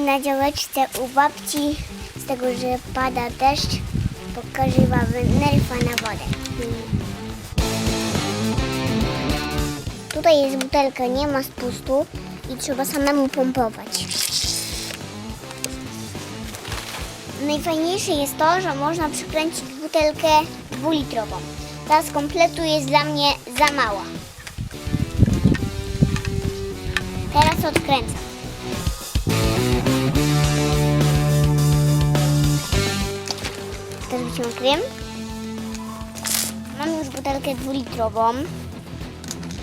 na działeczce u babci, z tego, że pada deszcz, pokażę wam nerfa na wodę. Tutaj jest butelka, nie ma spustu i trzeba samemu pompować. Najfajniejsze jest to, że można przykręcić butelkę dwulitrową. Ta z kompletu jest dla mnie za mała. Teraz odkręcam. Teraz wyciągam krem. Mam już butelkę dwulitrową.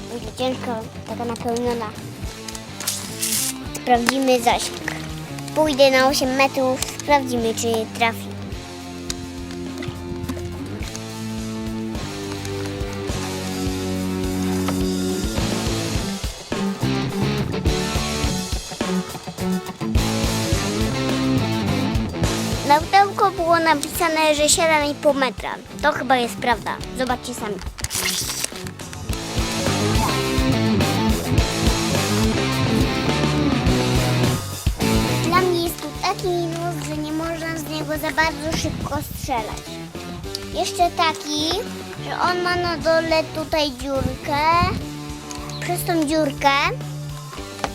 Będzie ciężka, taka napełniona. Sprawdzimy zasięg. Pójdę na 8 metrów, sprawdzimy czy trafi. Na pudełku było napisane, że 7,5 metra. To chyba jest prawda. Zobaczcie sami. Dla mnie jest tu taki minus, że nie można z niego za bardzo szybko strzelać. Jeszcze taki, że on ma na dole tutaj dziurkę. Przez tą dziurkę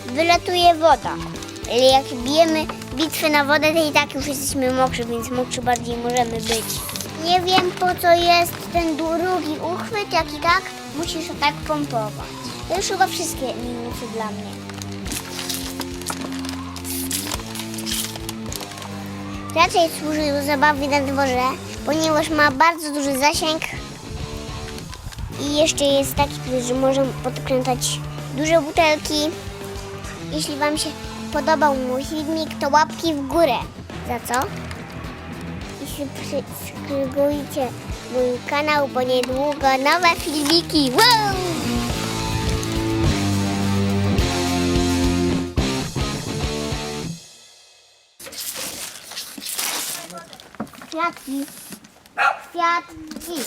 wylatuje woda. Ale jak bijemy bitwę na wodę, to i tak już jesteśmy mokrzy, więc mokrzy bardziej możemy być. Nie wiem po co jest ten drugi uchwyt, jak i tak musisz tak pompować. To już chyba wszystkie minusy dla mnie. Raczej służy do zabawy na dworze, ponieważ ma bardzo duży zasięg i jeszcze jest taki, że może podkręcać duże butelki. Jeśli Wam się podobał mój filmik, to łapki w górę. Za co? I subskrybujcie mój kanał, bo niedługo nowe filmiki. Wow! Kwiatki. Kwiatki.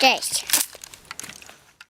Cześć.